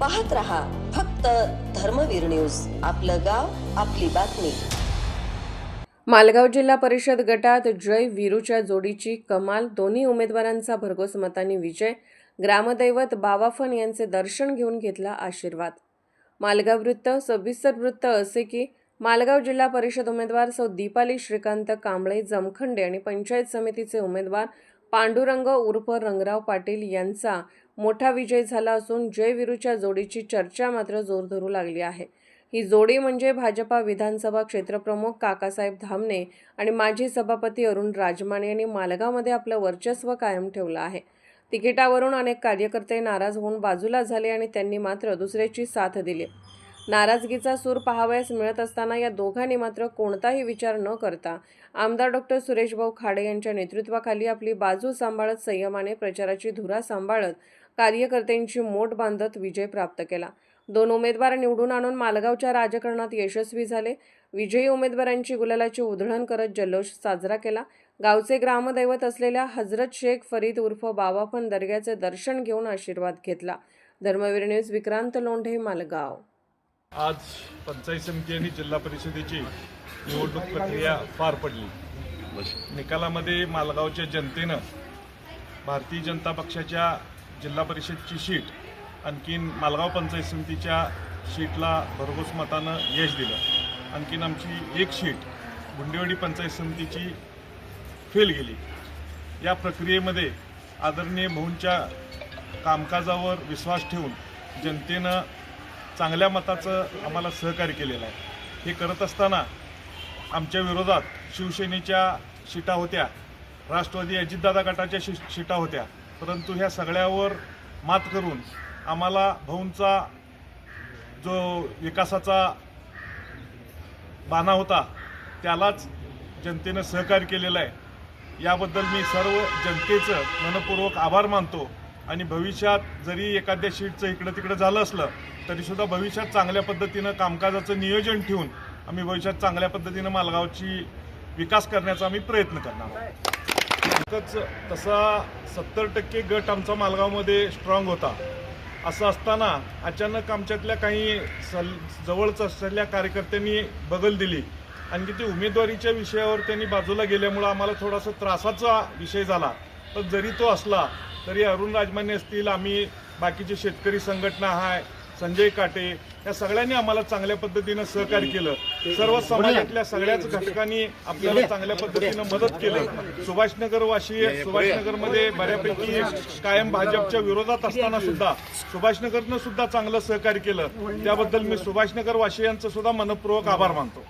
पाहत रहा फक्त धर्मवीर न्यूज. आपलं गाव आपली बातमी. मालगाव जिल्हा परिषद गटात जय वीरूच्या जोडीची कमाल दोन्ही उमेदवारांचा भरघोस मतांनी विजय ग्रामदैवत बावाफन यांचे दर्शन घेऊन घेतला आशीर्वाद. मालगाव वृत्त सविस्तर वृत्त असे की मालगाव जिल्हा परिषद उमेदवार सौ दीपाली श्रीकांत कांबळे जमखंडे आणि पंचायत समितीचे उमेदवार पांडुरंग उर्फ रंगराव पाटील यांचा मोठा विजय झाला असून जयवीरूच्या जोडीची चर्चा मात्र जोर धरू लागली आहे. ही जोडी म्हणजे भाजपा विधानसभा क्षेत्रप्रमुख काकासाहेब धामणे आणि माजी सभापती अरुण राजमाने यांनी मालगावमध्ये आपलं वर्चस्व कायम ठेवलं आहे. तिकिटावरून अनेक कार्यकर्ते नाराज होऊन बाजूला झाले आणि त्यांनी मात्र दुसऱ्याची साथ दिली. नाराजगीचा सूर पाहावयास मिळत असताना या दोघांनी मात्र कोणताही विचार न करता आमदार डॉक्टर सुरेशभाऊ खाडे यांच्या नेतृत्वाखाली आपली बाजू सांभाळत संयमाने प्रचाराची धुरा सांभाळत कार्यकर्त्यांची मोठ बांधत विजय प्राप्त केला. दोन उमेदवार निवडून आणून मालगावच्या राजकारणात यशस्वी झाले. विजयी उमेदवारांची गुलालाची उधळण करत जल्लोष साजरा केला. गावचे ग्रामदैवत असलेल्या हजरत शेख फरीद उर्फ बाबापन दर्ग्याचे दर्शन घेऊन आशीर्वाद घेतला. धर्मवीर न्यूज विक्रांत लोंढे मालगाव. आज पंचायत समिती आणि जिल्हा परिषदेची निवडणूक प्रक्रिया पार पडली. निकालामध्ये मालगावच्या जनतेनं भारतीय जनता पक्षाच्या जिल्हा परिषदची शीट आणखीन मालगाव पंचायत समितीच्या शीटला भरघोस मतानं यश दिलं. आणखीन आमची एक शीट गुंडेवाडी पंचायत समितीची फेल गेली. या प्रक्रियेमध्ये आदरणीय भाऊंच्या कामकाजावर विश्वास ठेवून जनतेनं चांगल्या मताचं आम्हाला सहकार्य केलेलं आहे. हे करत असताना आमच्या विरोधात शिवसेनेच्या शिटा होत्या राष्ट्रवादी अजितदादा गटाच्या शि शिटा होत्या. परंतु ह्या सगळ्यावर मात करून आम्हाला भाऊंचा जो विकासाचा बाणा होता त्यालाच जनतेनं सहकार्य केलेलं आहे. याबद्दल मी सर्व जनतेचं मनपूर्वक आभार मानतो. आणि भविष्यात जरी एखाद्या शीटचं इकडं तिकडं झालं असलं तरीसुद्धा भविष्यात चांगल्या पद्धतीनं कामकाजाचं नियोजन ठेवून आम्ही भविष्यात चांगल्या पद्धतीनं मालगावची विकास करण्याचा आम्ही प्रयत्न करणार आहोत. एकच तसा सत्तर टक्के गट आमचा मालगावमध्ये स्ट्रॉंग होता. असं असताना अचानक आमच्यातल्या काही सल जवळच असलेल्या कार्यकर्त्यांनी बगल दिली. आणखी ती उमेदवारीच्या विषयावर त्यांनी बाजूला गेल्यामुळं आम्हाला थोडासा त्रासाचा विषय झाला. पण जरी तो असला तरी अरुण राजमान्य असतील आम्ही बाकीचे शेतकरी संघटना आहे संजय काटे या सगळ्यांनी आम्हाला चांगल्या पद्धतीनं सहकार्य केलं. सर्व समाजातल्या सगळ्याच घटकांनी आपल्याला चांगल्या पद्धतीनं मदत केलं. सुभाषनगर वाशी सुभाषनगरमध्ये बऱ्यापैकी कायम भाजपच्या विरोधात असताना सुद्धा सुभाषनगरनं सुद्धा चांगलं सहकार्य केलं. त्याबद्दल मी सुभाषनगर वाशियांचं सुद्धा मनपूर्वक आभार मानतो.